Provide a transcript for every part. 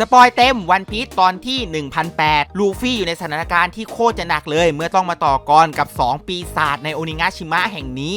สปอยเต็มวันพีซตอนที่ 1008 ลูฟี่อยู่ในสถานการณ์ที่โคตรจะหนักเลย เมื่อต้องมาต่อกรกับ 2 ปีศาจในโอนิงะชิมะแห่งนี้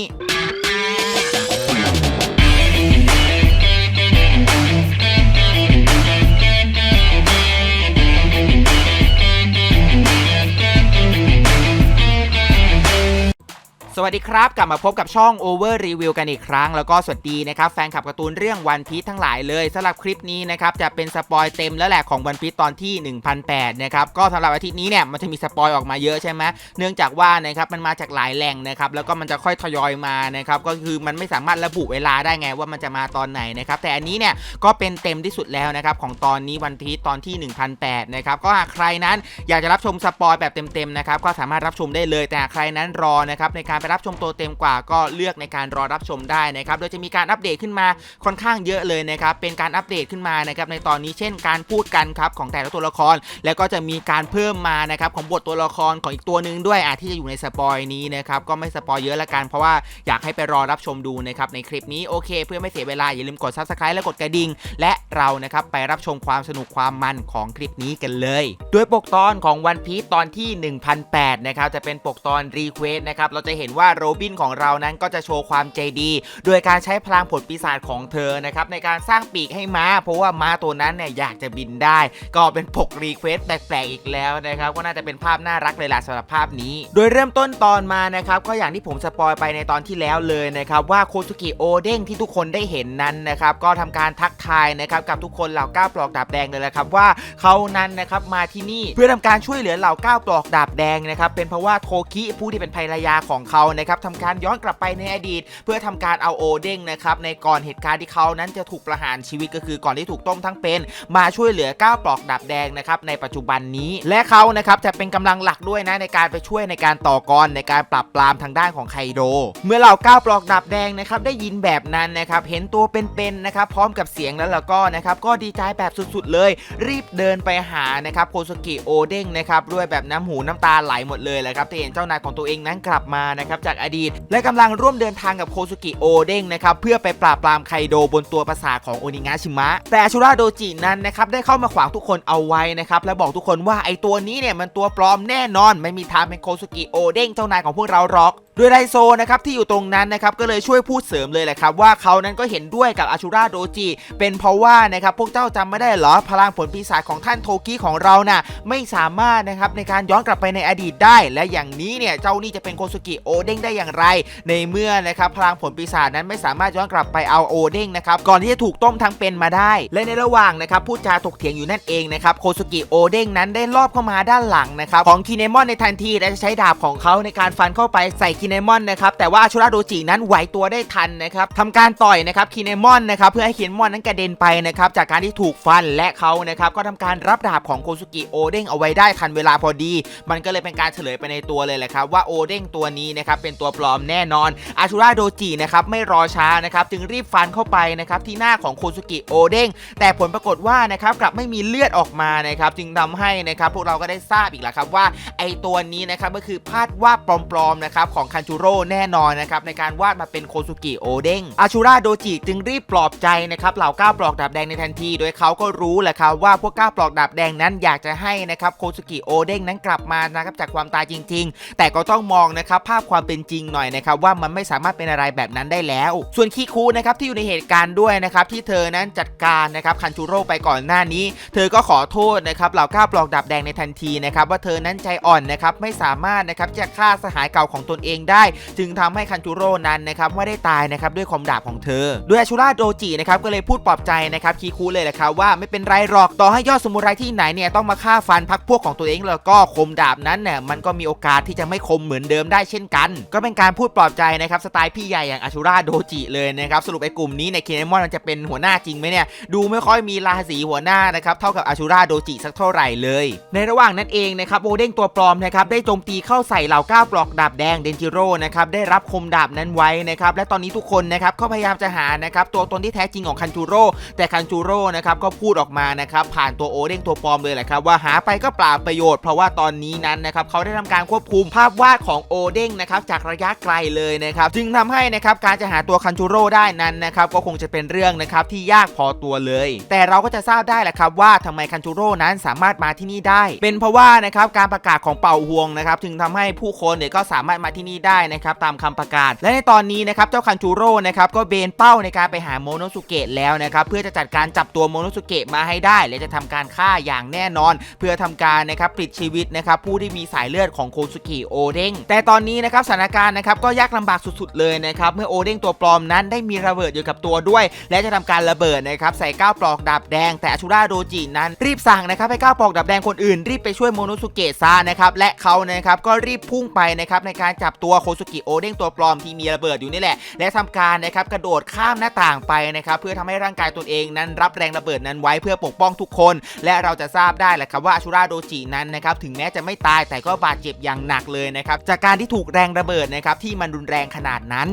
สวัสดีครับ กลับมาพบกับช่อง Over Review กันอีกครั้ง แล้วก็สวัสดีนะครับแฟนคลับการ์ตูนเรื่องวันพี e ทั้งหลายเลยสำหรับคลิปนี้นะครับจะเป็นสปอยเต็มแล้วแหละของวันพี e ตอนที่ 1008นะครับก็สำหรับอาทิตย์นี้เนี่ยมันจะมีสปอยออกมาเยอะใช่ไหมเนื่องจากว่านะครับมันมาจากหลายแหล่งนะครับแล้วก็มันจะค่อยทยอยมานะครับก็คือมันไม่สามารถระบุเวลาได้ไงว่ามันจะมาตอนไหนนะครับแต่อันนี้เนี่ยก็เป็นเต็มที่สุดแล้วนะครับของตอนนี้วันพี e ตอนที่ 1008นะครับก็หากใครนั้นอยากจะรับชมสปอยแบบเต็มๆนะครับก็สามารถรับชมได้เลยแต่หากใครนั้นรอนะครับในการไปรับชมตัวเต็มกว่าก็เลือกในการรอรับชมได้นะครับโดยจะมีการอัปเดตขึ้นมาค่อนข้างเยอะเลยนะครับเป็นการอัปเดตขึ้นมานะครับในตอนนี้เช่นการพูดกันครับของแต่ละตัวละคร แล้วก็จะมีการเพิ่มมานะครับของบทตัวละครของอีกตัวหนึ่งด้วยอาที่จะอยู่ในสปอยนี้นะครับก็ไม่สปอยเยอะละกันเพราะว่าอยากให้ไปรอรับชมดูนะครับในคลิปนี้โอเค เพื่อไม่เสียเวลาอย่าลืมกด subscribe และกดกระดิ่งและเรานะครับไปรับชมความสนุกความมันของคลิปนี้กันเลย โดยปกตอนของวันพี e ตอนที่ 1008นะครับจะเป็นปกตอนรีเควสนะครับเราจะเห็นว่าว่าโรบินของเรานั้นก็จะโชว์ความใจดี โดยการใช้พลังผลปีศาจของเธอนะครับในการสร้างปีกให้ม้า เพราะว่าม้าตัวนั้นเนี่ยอยากจะบินได้ ก็เป็นปกรีเควสแปลกๆอีกแล้วนะครับก็น่าจะเป็นภาพน่ารักเลยล่ะสำหรับภาพนี้ โดยเริ่มต้นตอนมานะครับก็อย่างที่ผมสปอยไปในตอนที่แล้วเลยนะครับว่าโคซุกิโอเด้งที่ทุกคนได้เห็นนั้นนะครับก็ทำการทักทายนะครับกับทุกคนเหล่าก้าวปลอกดาบแดงเลยละครับว่าเขานั้นนะครับมาที่นี่เพื่อทำการช่วยเหลือเหล่าก้าวปลอกดาบแดงนะครับเป็นเพราะว่าโทคิผู้ที่เป็นภรรยาของเขานะครับทำการย้อนกลับไปในอดีต เพื่อทำการเอาโอเด้งนะครับในก่อนเหตุการณ์ที่เขานั้นจะถูกประหารชีวิตก็คือก่อนที่ถูกต้มทั้งเป็น มาช่วยเหลือก้าวปลอกดาบแดงนะครับในปัจจุบันนี้และเขานะครับจะเป็นกำลังหลักด้วยนะในการไปช่วยในการต่อกรในการปรับปรามทางด้านของไคโด เมื่อเหล่าก้าวปลอกดาบแดงนะครับได้ยินแบบนั้นนะครับเห็นตัวเป็นๆนะครับพร้อมกับเสียงแล้วแล้วก็นะครับก็ดีใจแบบสุดๆเลย รีบเดินไปหานะครับโคโซกิโอเด้งนะครับด้วยแบบน้ำหูน้ำตาไหลหมดเลยแหละครับที่เห็นเจ้านายของตัวเองนั้นกลับมานะครับจากอดีต และกำลังร่วมเดินทางกับโคซุกิโอเด้งนะครับเพื่อไปปราบปรามไคโดบนตัวปราสาทของโอนิงะชิมะ แต่อาชุราโดจินั้นนะครับได้เข้ามาขวางทุกคนเอาไว้นะครับและบอกทุกคนว่าไอตัวนี้เนี่ยมันตัวปลอมแน่นอน ไม่มีทางเป็นโคซุกิโอเด้งเจ้านายของพวกเราหรอก โดยไดโซนะครับที่อยู่ตรงนั้นนะครับก็เลยช่วยพูดเสริมเลยแหละครับว่าเขานั้นก็เห็นด้วยกับอาชูราโดจิ เป็นเพราะว่านะครับพวกเจ้าจำไม่ได้เหรอพลังผลปีศาจของท่านโทกิของเราน่ะไม่สามารถนะครับในการย้อนกลับไปในอดีตได้ และอย่างนี้เนี่ยเจ้านี่จะเป็นโคสุกิโอเด้งได้อย่างไร ในเมื่อนะครับพลังผลปีศาจนั้นไม่สามารถย้อนกลับไปเอาโอเด้งนะครับก่อนที่จะถูกต้มทั้งเป็นมาได้ และในระหว่างนะครับพูดจาถกเถียงอยู่นั่นเองนะครับโคสุกิโอเด้งนั้นได้ลอบเข้ามาด้านหลังนะครับของคิเนมอนในทันทีและจะใช้ดาบของเขาในการฟันเข้าไปใส่คิเนมอนนะครับแต่ว่าอาชูราโดจินั้นไหวตัวได้ทันนะครับทำการต่อยนะครับคิเนมอนนะครับเพื่อให้คิเนมอนนั้นกระเด็นไปนะครับจากการที่ถูกฟันและเขานะครับก็ทำการรับดาบของโคสุกิโอเด้งเอาไว้ได้ทันเวลาพอดี มันก็เลยเป็นการเฉลยไปในตัวเลยแหละครับว่าโอเด้งตัวนี้นะครับเป็นตัวปลอมแน่นอนอาชูราโดจินะครับไม่รอช้านะครับจึงรีบฟันเข้าไปนะครับที่หน้าของโคสุกิโอเด้งแต่ผลปรากฏว่านะครับกลับไม่มีเลือดออกมานะครับจึงทำให้นะครับพวกเราก็ได้ทราบอีกแล้วครับว่าไอตัวนี้นะครับก็คือภาพวาดปลอมๆนะครับของคนจูโร่แน่นอนนะครับในการวาดมาเป็นโคสุกิโอเด้งอาชูราโดจิจึงรีบปลอบใจนะครับเหล่าก้าวปลอกดาบแดงในทันที โดยเขาก็รู้แหละครับว่าพวกก้าวปลอกดาบแดงนั้นอยากจะให้นะครับโคสุกิโอเด้งนั้นกลับมานะครับจากความตายจริง ๆ แต่ก็ต้องมองนะครับภาพความเป็นจริงหน่อยนะครับว่ามันไม่สามารถเป็นอะไรแบบนั้นได้แล้ว ส่วนคิคูนะครับที่อยู่ในเหตุการณ์ด้วยนะครับที่เธอนั้นจัดการนะครับคันจูโร่ไปก่อนหน้านี้ เธอก็ขอโทษนะครับเหล่าก้าวปลอกดาบแดงในทันทีนะครับว่าเธอนั้นใจอ่อนนะครับไม่สามารถนะครับจะฆ่าสหายเก่าของตนเองได้ จึงทำให้คันจูโร่นั้นนะครับไม่ได้ตายนะครับด้วยความดาบของเธอ โดยอาชูราโดจินะครับก็เลยพูดปลอบใจนะครับคิคูเลยแหละครับว่าไม่เป็นไรหรอกต่อให้ยอดสมุไรที่ไหนเนี่ยต้องมาฆ่าฟันพักพวกของตัวเองแล้วก็คมดาบนั้นเนี่ยมันก็มีโอกาสที่จะไม่คมเหมือนเดิมได้เช่นกัน ก็เป็นการพูดปลอบใจนะครับสไตล์พี่ใหญ่อย่างอาชูราโดจิเลยนะครับสรุปไอ้กลุ่มนี้ในเคเนมอนมันจะเป็นหัวหน้าจริงไหมเนี่ยดูไม่ค่อยมีราศีหัวหน้านะครับเท่ากับอาชูราโดจิสักเท่าไหร่เลย ในระหว่างนั้นเองนะครับโอเด้งตัวปลอมนะครับได้โจมตีเข้าใส่เหล่าก้าปลอกดาบแดงเดนจิโร่นะครับได้รับคมดาบนั้นไว้นะครับและตอนนี้ทุกคนนะครับก็พยายามจะหานะครับตัวตนที่แท้จริงของคันจูโร่แต่คันจูโร่นะครับก็พูดออกมานะครับผ่านตัวโอเด้งตัวปลอมเลยแหละครับว่าหาไปก็เปล่าประโยชน์เพราะว่าตอนนี้นั้นนะครับเขาได้ทำการควบคุมภาพวาดของโอเด้งนะครับจากระยะไกลเลยนะครับจึงทำให้นะครับการจะหาตัวคันจูโร่ได้นั้นนะครับก็คงจะเป็นเรื่องนะครับที่ยากพอตัวเลย แต่เราก็จะทราบได้แหละครับว่าทำไมคันจูโร่นั้นสามารถมาที่นี่ได้ เป็นเพราะว่านะครับการประกาศของเป่าฮวงนะครับจึงทำให้ผู้คนเนี่ยก็สามารถมาที่นี่ได้นะครับตามคำประกาศ และในตอนนี้นะครับเจ้าคันจูโร่นะครับก็เบนเป้าในการไปหาโมโนสุเกะแล้วนะครับเพื่อจะจัดการจับตัวโมโนสุเกะมาให้ได้ และจะทำการฆ่าอย่างแน่นอน เพื่อทำการนะครับปลิดชีวิตนะครับผู้ที่มีสายเลือดของโคซุกิโอเด้งแต่ตอนนี้นะครับสถานการณ์นะครับก็ยากลำบากสุดๆเลยนะครับเมื่อโอเด้งตัวปลอมนั้นได้มีระเบิดอยู่กับตัวด้วย และจะทำการระเบิดนะครับใส่ก้าวปลอกดาบแดง แต่อาชูราโดจินั้นรีบสั่งนะครับให้ก้าวปลอกดาบแดงคนอื่นรีบไปช่วยโมโนสุเกะซะนะครับและเขานะครับก็รีบพุ่งไปนะครับในการจับตัวัวโคซุกิโอเด้งตัวปลอมที่มีระเบิดอยู่นี่แหละ และทำการนะครับกระโดดข้ามหน้าต่างไปนะครับเพื่อทำให้ร่างกายตนเองนั้นรับแรงระเบิดนั้นไว้เพื่อปกป้องทุกคน และเราจะทราบได้แหละครับว่าอาชูราโดจินั้นนะครับถึงแม้จะไม่ตายแต่ก็บาดเจ็บอย่างหนักเลยนะครับจากการที่ถูกแรงระเบิดนะครับที่มันรุนแรงขนาดนั้น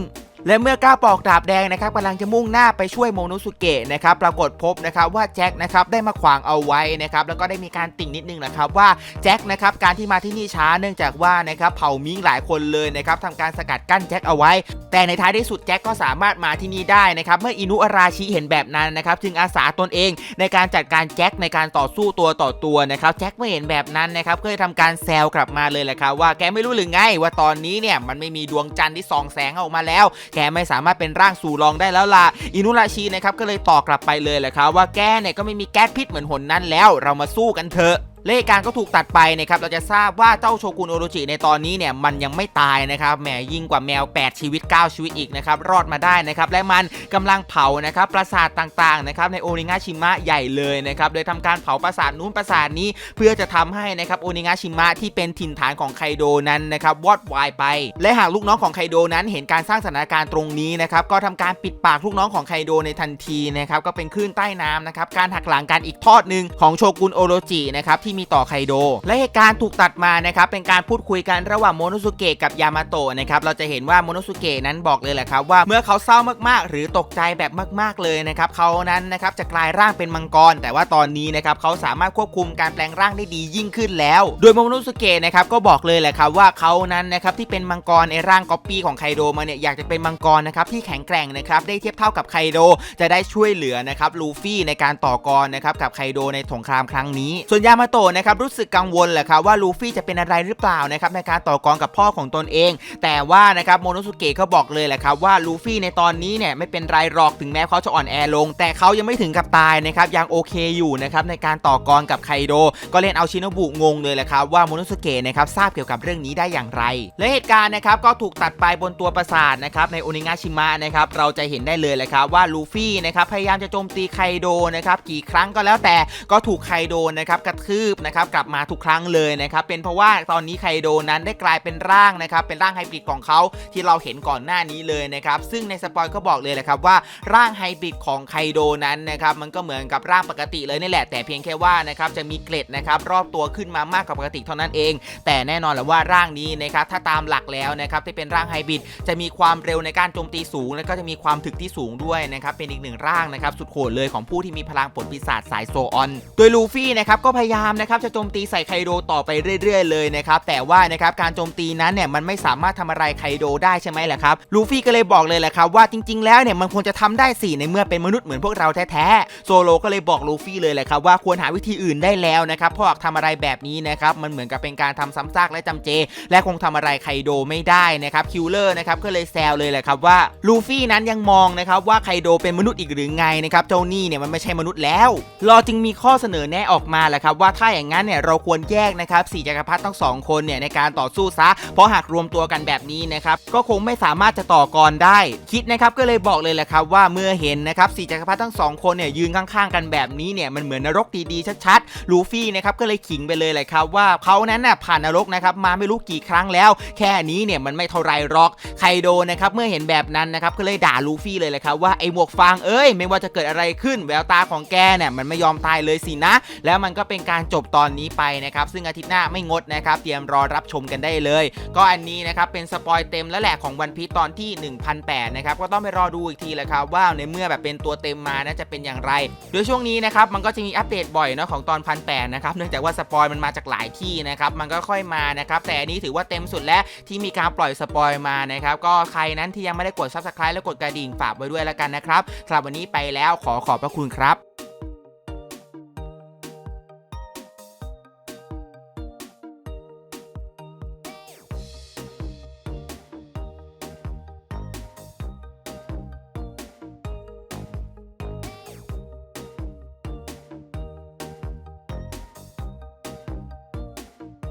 และเมื่อก้าปอกดาบแดงนะครับกำลังจะมุ่งหน้าไปช่วยโมโนสุเกะนะครับปรากฏพบนะครับว่าแจ็คนะครับได้มาขวางเอาไว้นะครับแล้วก็ได้มีการติ่งนิดนึงนะครับว่าแจ็คนะครับการที่มาที่นี่ช้าเนื่องจากว่านะครับเผ่ามิงหลายคนเลยนะครับทำการสกัดกั้นแจ็คเอาไว้ แต่ในท้ายที่สุดแจ็คก็สามารถมาที่นี่ได้นะครับเมื่ออินุอาราชิเห็นแบบนั้นนะครับจึงอาสาตนเองในการจัดการแจ็คในการต่อสู้ตัวต่อตัวนะครับแจ็คเมื่อเห็นแบบนั้นนะครับก็เลยทำการแซวกลับมาเลยแหละครับว่าแกไม่รู้หรือไงว่าตอนนี้เนี่ยมันไม่มีดวงจันทร์ที่ส่องแสงออกมาแล้วแกไม่สามารถเป็นร่างสู่รองได้แล้วล่ะอินุราชีนะครับก็เลยตอบกลับไปเลยแหละครับว่าแกเนี่ยก็ไม่มีแก๊สพิษเหมือนหนนั้นแล้ว เรามาสู้กันเถอะ เลขการก็ถูกตัดไปนะครับเราจะทราบว่าเจ้าโชกุนโอโรจิในตอนนี้เนี่ยมันยังไม่ตายนะครับแหมยิ่งกว่าแมว 8 ชีวิต 9 ชีวิตอีกนะครับรอดมาได้นะครับและมันกำลังเผานะครับปราสาทต่างๆนะครับในโอนิงาชิมะใหญ่เลยนะครับโดยทำการเผาปราสาทนู้นปราสาทนี้ เพื่อจะทำให้นะครับโอนิงาชิมะที่เป็นถิ่นฐานของไคโดนั้นนะครับวอดวายไป และหากลูกน้องของไคโดนั้นเห็นการสร้างสถานการณ์ตรงนี้นะครับก็ทำการปิดปากลูกน้องของไคโดในทันทีนะครับก็เป็นคลื่นใต้น้ำนะครับการหักหลังกันอีกทอดหนึ่งของโชกุนโอโรจินะครับที่มีต่อไคโด และเหตุการณ์ถูกตัดมานะครับเป็นการพูดคุยกันระหว่างโมโนสุเกะกับยามาโตะนะครับเราจะเห็นว่าโมโนสุเกะนั้นบอกเลยแหละครับว่าเมื่อเขาเศร้ามากๆ หรือตกใจแบบมาก ๆเลยนะครับเขานั้นนะครับจะกลายร่างเป็นมังกร แต่ว่าตอนนี้นะครับเขาสามารถควบคุมการแปลงร่างได้ดียิ่งขึ้นแล้ว โดยโมโนสุเกะนะครับก็บอกเลยแหละครับว่าเขานั้นนะครับที่เป็นมังกรในร่างก๊อปปี้ของไคโดมาเนี่ยอยากจะเป็นมังกรนะครับที่แข็งแกร่งนะครับได้เทียบเท่ากับไคโดจะได้ช่วยเหลือนะครับลูฟี่ในการต่อกรนะครับกับไคโดในสงครามครั้งนี้ ส่วนยามาโตะนะครับรู้สึกกังวลแหละครับว่าลูฟี่จะเป็นอะไรหรือเปล่านะครับในการต่อกรกับพ่อของตนเอง แต่ว่านะครับโมโนสุเกะก็บอกเลยแหละครับว่าลูฟี่ในตอนนี้เนี่ยไม่เป็นไรหรอกถึงแม้เขาจะอ่อนแอลง แต่เขายังไม่ถึงกับตายนะครับยังโอเคอยู่นะครับในการต่อกรกับไคโด ก็เล่นเอาชิโนบุงงเลยแหละครับว่าโมโนสุเกะนะครับทราบเกี่ยวกับเรื่องนี้ได้อย่างไร และเหตุการณ์นะครับก็ถูกตัดไปบนตัวปราสาทนะครับในโอนิงาชิมะนะครับเราจะเห็นได้เลยแหละครับว่าลูฟี่นะครับพยายามจะโจมตีไคโดนะครับกี่ครั้งก็แล้วแต่ก็ถูกไคโดนะครับกระทืบนะครับกลับมาทุกครั้งเลยนะครับเป็นเพราะว่าตอนนี้ไคโดนั้นได้กลายเป็นร่างนะครับเป็นร่างไฮบริดของเขาที่เราเห็นก่อนหน้านี้เลยนะครับซึ่งในสปอยก็บอกเลยแหละครับว่าร่างไฮบริดของไคโดนั้นนะครับมันก็เหมือนกับร่างปกติเลยนี่แหละ แต่เพียงแค่ว่านะครับจะมีเกล็ดนะครับรอบตัวขึ้นมามากกว่าปกติเท่านั้นเอง แต่แน่นอนแหละว่าร่างนี้นะครับถ้าตามหลักแล้วนะครับที่เป็นร่างไฮบริดจะมีความเร็วในการโจมตีสูง แล้วก็จะมีความถึกที่สูงด้วยนะครับเป็นอีกหนึ่งร่างนะครับสุดโหดเลยของผู้ที่มีพลังผลปีศาจสายโซออน โดยลูฟี่นะครับก็พยายามนะครับจะโจมตีใส่ไคโดต่อไปเรื่อย ๆ เลยนะครับแต่ว่านะครับการโจมตีนั้นเนี่ยมันไม่สามารถทำอะไรไคโดได้ใช่ไหมล่ะครับลูฟี่ก็เลยบอกเลยแหละครับว่าจริง ๆ แล้วเนี่ยมันควรจะทำได้สิในเมื่อเป็นมนุษย์เหมือนพวกเราแท้ๆโซโลก็เลยบอกลูฟี่เลยแหละครับว่าควรหาวิธีอื่นได้แล้วนะครับเพราะหากทำอะไรแบบนี้นะครับมันเหมือนกับเป็นการทำซ้ำซากและจำเจ และคงทำอะไรไคโดไม่ได้นะครับคิวเลอร์นะครับก็เลยแซวเลยแหละครับว่าลูฟี่นั้นยังมองนะครับว่าไคโดเป็นมนุษย์อีกหรือไงนะครับเจ้านี่เนี่ยมันไม่ใช่มนุษย์แล้วรอจึงมีข้อเสนอแนะออกมาแหละครับว่าถ้าอย่างนั้นเนี่ยเราควรแยกนะครับสี่จักรพรรดิทั้งสองคนเนี่ยในการต่อสู้ซะ เพราะหากรวมตัวกันแบบนี้นะครับก็คงไม่สามารถจะต่อกรได้ คิดนะครับก็เลยบอกเลยแหละครับว่าเมื่อเห็นนะครับสี่จักรพรรดิทั้งสองคนเนี่ยยืนข้างๆกันแบบนี้เนี่ยมันเหมือนนรกดีๆชัดๆลูฟี่นะครับก็เลยขิงไปเลยแหละครับว่าเขานั้นน่ะผ่านนรกนะครับมาไม่รู้กี่ครั้งแล้ว แค่นี้เนี่ยมันไม่เท่าไรหรอกไคโดนะครับเมื่อเห็นแบบนั้นนะครับก็เลยด่าลูฟี่เลยแหละครับว่าไอ้หมวกฟางเอ้ยไม่ว่าจะเกิดอะไรขึ้นแววตาของแกเนี่ยมันไม่ยอมตายเลยสินะ แล้วมันก็เป็นการจจบตอนนี้ไปนะครับซึ่งอาทิตย์หน้าไม่งดนะครับเตรียมรอรับชมกันได้เลย ก็อันนี้นะครับเป็นสปอยเต็มแล้วแหละของวันพีตอนที่ 1008นะครับก็ต้องไปรอดูอีกทีแหละครับว่าในเมื่อแบบเป็นตัวเต็มมานะจะเป็นอย่างไร โดยช่วงนี้นะครับมันก็จะมีอัปเดตบ่อยเนาะของตอนพันแปดนะครับเนื่องจากว่าสปอยมันมาจากหลายที่นะครับมันก็ค่อยมานะครับแต่อันนี้ถือว่าเต็มสุดแล้วที่มีการปล่อยสปอยมานะครับก็ใครนั้นที่ยังไม่ได้กด subscribe และกดกระดิ่งฝากไว้ด้วยแล้วกันนะครับสำหรับวันนี้ไปแล้วขอขอบพระคุณครับ